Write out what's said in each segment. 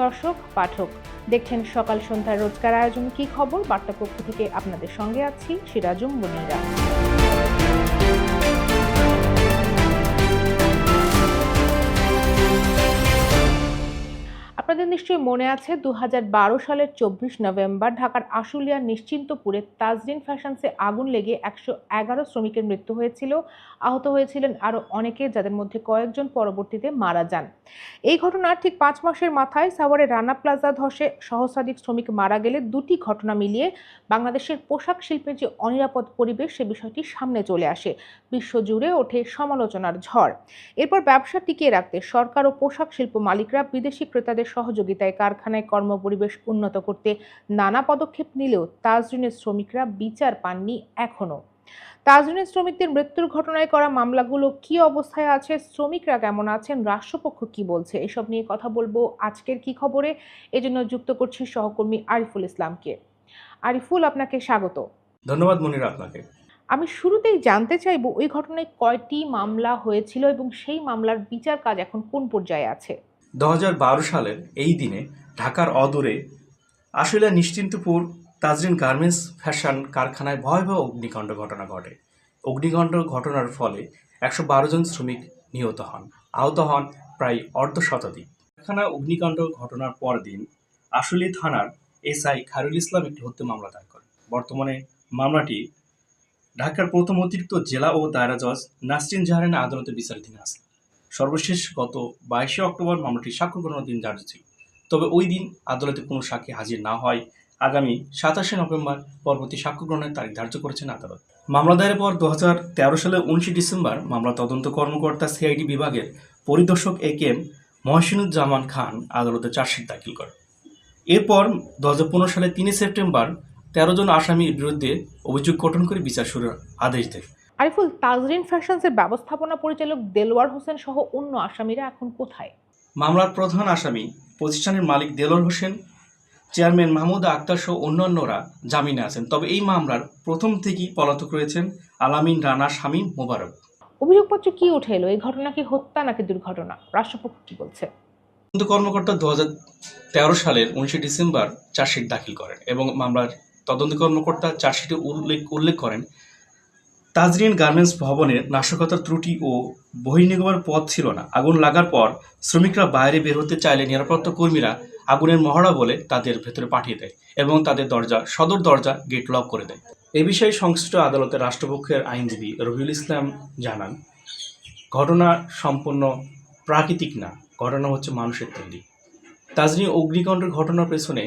দর্শক, পাঠক। দেখছেন সকাল সন্ধ্যার রোজকার আয়োজন। কি খবর? বার্তা পক্ষ থেকে আপনাদের সঙ্গে আছি সিরাজুম বনিরা নিশ্চয়ই মনে আছে দু হাজার বারো সালের চব্বিশ নভেম্বর ঢাকার আশুলিয়ার নিশ্চিন্তপুরে তাজরিন ফ্যাশনসে আগুন লেগে একশো এগারো শ্রমিকের মৃত্যু হয়েছিল। আহত হয়েছিলেন আরও অনেকে যাদের মধ্যে কয়েকজন পরবর্তীতে মারা যান। এই ঘটনার ঠিক পাঁচ মাসের মাথায় সাভারের রানা প্লাজা ধসে সহস্রাধিক শ্রমিক মারা গেলে দুটি ঘটনা মিলিয়ে বাংলাদেশের পোশাক শিল্পের যে অনিরাপদ পরিবেশ, সে বিষয়টি সামনে চলে আসে। বিশ্বজুড়ে ওঠে সমালোচনার ঝড়। এরপর ব্যবসা টিকিয়ে রাখতে সরকার ও পোশাক শিল্প মালিকরা বিদেশি ক্রেতাদের সহযোগিতায় কারখানায় কর্মপরিবেশ উন্নত করতে নানা পদক্ষেপ নিলেও তাজরিনের শ্রমিকরা বিচার পাননি এখনও। তাজরিনের শ্রমিকদের মৃত্যুর ঘটনায় করা মামলাগুলো কি অবস্থায় আছে শ্রমিকরা কেমন আছেন রাষ্ট্রপক্ষ কি বলছে এসব নিয়ে কথা বলব আজকের কি খবরে। এজন্য যুক্ত করছি সহকর্মী আরিফুল ইসলামকে। আরিফুল আপনাকে স্বাগত। ধন্যবাদ মনির আপনাকে। আমি শুরুতেই জানতে চাইব ওই ঘটনায় কয়টি মামলা হয়েছিল এবং সেই মামলার বিচার কাজ এখন কোন পর্যায়ে আছে? দু হাজার বারো সালের এই দিনে ঢাকার অদূরে আসলে নিশ্চিন্তপুর তাজরিন গার্মেন্টস ফ্যাশন কারখানায় ভয়াবহ অগ্নিকাণ্ড ঘটনা ঘটে। অগ্নিকাণ্ড ঘটনার ফলে একশো বারো জন শ্রমিক নিহত হন। আহত হন প্রায় অর্ধ শতাধিক। কারখানা অগ্নিকাণ্ড ঘটনার পর দিন আশুলি থানার এসআই খায়রুল ইসলাম একটি হত্যা মামলা দায়ের করেন। বর্তমানে মামলাটি ঢাকার প্রথম অতিরিক্ত জেলা ও দায়রা জজ নাসরিন জাহারান আদালতে বিচারাধীন আছে। সর্বশেষ গত বাইশে অক্টোবর মামলাটি সাক্ষ্য গ্রহণের দিন ধার্য ছিল। তবে ওই দিন আদালতে কোনো সাক্ষী হাজির না হয়। আগামী সাতাশে নভেম্বর পরবর্তী সাক্ষ্য গ্রহণের তারিখ ধার্য করেছেন আদালত। মামলা দায়ের পর দু হাজার তেরো সালের উনিশে ডিসেম্বর মামলা তদন্ত কর্মকর্তা সিআইডি বিভাগের পরিদর্শক এ কে এম মহসিনুজ্জামান খান আদালতে চার্জশিট দাখিল করেন। এরপর দু হাজার পনেরো সালের তিনে সেপ্টেম্বর তেরো জন আসামির বিরুদ্ধে অভিযোগ গঠন করে বিচার শুরুর আদেশ দেয় আরিফুল তাজরিন ফ্যাশনসের ব্যবস্থাপনা পরিচালক দেলোয়ার হোসেন সহ অন্য আসামিরা এখন কোথায়? মামলার প্রধান আসামি প্রতিষ্ঠানের মালিক দেলোর হোসেন চেয়ারম্যান মাহমুদ আক্তার সহ অন্যান্যরা জামিনে আছেন। তবে এই মামলার প্রথম থেকেই পলাতক রয়েছেন আলামিন রানা শামীম মোবারক। অভিযোগপত্র কি উঠে এলো? এই ঘটনা কি হত্যা নাকি দুর্ঘটনা? রাষ্ট্রপক্ষ কি বলছে? তদন্ত কর্মকর্তা দু হাজার তেরো সালের উনিশে ডিসেম্বর চার্জশিট দাখিল করেন এবং মামলার তদন্ত কর্মকর্তা চার্জশিটে উল্লেখ উল্লেখ করেন তাজরিন গার্মেন্টস ভবনের নাশকতার ত্রুটি ও বহির্নিগমের পথ ছিল না। আগুন লাগার পর শ্রমিকরা বাইরে বের হতে চাইলে নিরাপত্তা কর্মীরা আগুনের মহড়া বলে তাদের ভেতরে পাঠিয়ে দেয় এবং তাদের দরজা, সদর দরজা গেট লক করে দেয়। এ বিষয়ে সংশ্লিষ্ট আদালতের রাষ্ট্রপক্ষের আইনজীবী রবিউল ইসলাম জানান, ঘটনা সম্পূর্ণ প্রাকৃতিক না, ঘটনা হচ্ছে মানুষের তৈরি। তাজনি অগ্নিকাণ্ডের ঘটনার পেছনে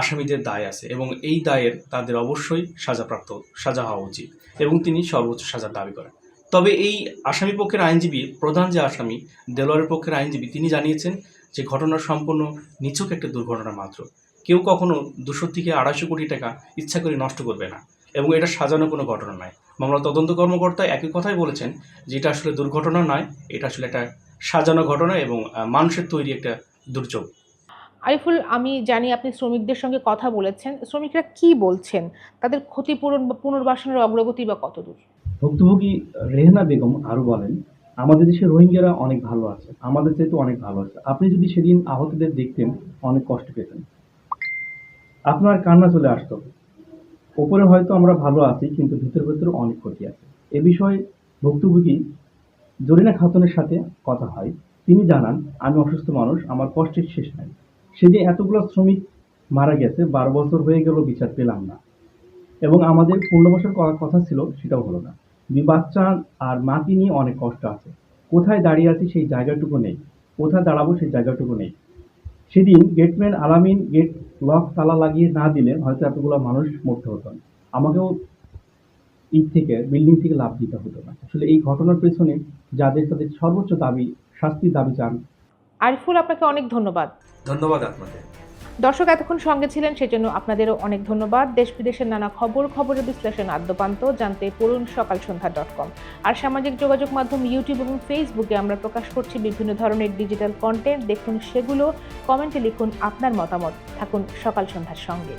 আসামিদের দায় আছে এবং এই দায়ের তাদের অবশ্যই সাজাপ্রাপ্ত, সাজা হওয়া উচিত এবং তিনি সর্বোচ্চ সাজার দাবি করেন। তবে এই আসামি পক্ষের আইনজীবী, প্রধান যে আসামি, দেলোয়ারের পক্ষের আইনজীবী, তিনি জানিয়েছেন যে ঘটনা সম্পূর্ণ নিছক একটা দুর্ঘটনা মাত্র। কেউ কখনো দুশো থেকে আড়াইশো কোটি টাকা ইচ্ছা করে নষ্ট করবে না এবং এটা সাজানো কোনো ঘটনা নয়। মামলা তদন্ত কর্মকর্তা একই কথাই বলেছেন যে এটা আসলে দুর্ঘটনা নয়, এটা আসলে একটা সাজানো ঘটনা এবং মানুষের তৈরি একটা দুর্যোগ। আরিফুল, আমি জানি আপনি শ্রমিকদের সঙ্গে কথা বলেছেন। শ্রমিকরা কি বলছেন? তাদের ক্ষতিপূরণ বা পুনর্বাসনের অগ্রগতি বা কতদূর? ভুক্তভোগী রেহনা বেগম আরও বলেন, আমাদের দেশে রোহিঙ্গারা অনেক ভালো আছে, আমাদের চাইতে অনেক ভালো আছে। আপনি যদি সেদিন আহতদের দেখতেন, অনেক কষ্ট পেতেন। আপনার কান্না চলে আসতো। ওপরে হয়তো আমরা ভালো আছি, কিন্তু ভিতর ভিতরে অনেক ক্ষতি আছে। এ বিষয়ে ভুক্তভোগী জরিনা খাতুনের সাথে কথা হয়। তিনি জানান, আমি অসুস্থ মানুষ, আমার কষ্টের শেষ নাই। সেদিন এতগুলো শ্রমিক মারা গেছে, বারো বছর হয়ে গেল বিচার পেলাম না। এবং আমাদের পুনর্বাসন করার কথা ছিল, সেটাও হলো না। দুই বাচ্চা আর মাকে নিয়ে অনেক কষ্ট আছে। কোথায় দাঁড়িয়ে আছি সেই জায়গাটুকু নেই। কোথায় দাঁড়াবো সেই জায়গাটুকু নেই। সেদিন গেটম্যান আলামিন গেট লক তালা লাগিয়ে না দিলে হয়তো এতগুলো মানুষ মরতে হতো না। আমাকেও ঈদ থেকে, বিল্ডিং থেকে লাভ দিতে হতো না। আসলে এই ঘটনার পেছনে যাদের তাদের সর্বোচ্চ দাবি, শাস্তির দাবি চান আরিফুল আপনাকে অনেক ধন্যবাদ। ধন্যবাদ আপনাকে। দর্শক এতক্ষণ সঙ্গে ছিলেন সেজন্য আপনাদেরও অনেক ধন্যবাদ। দেশ বিদেশের নানা খবর খবরের বিশ্লেষণ আদ্যপান্ত জানতে পড়ুন সকাল সন্ধ্যা ডট কম আর সামাজিক যোগাযোগ মাধ্যম ইউটিউব এবং ফেসবুকে আমরা প্রকাশ করছি বিভিন্ন ধরনের ডিজিটাল কন্টেন্ট দেখুন সেগুলো কমেন্টে লিখুন আপনার মতামত। থাকুন সকাল সন্ধ্যার সঙ্গে।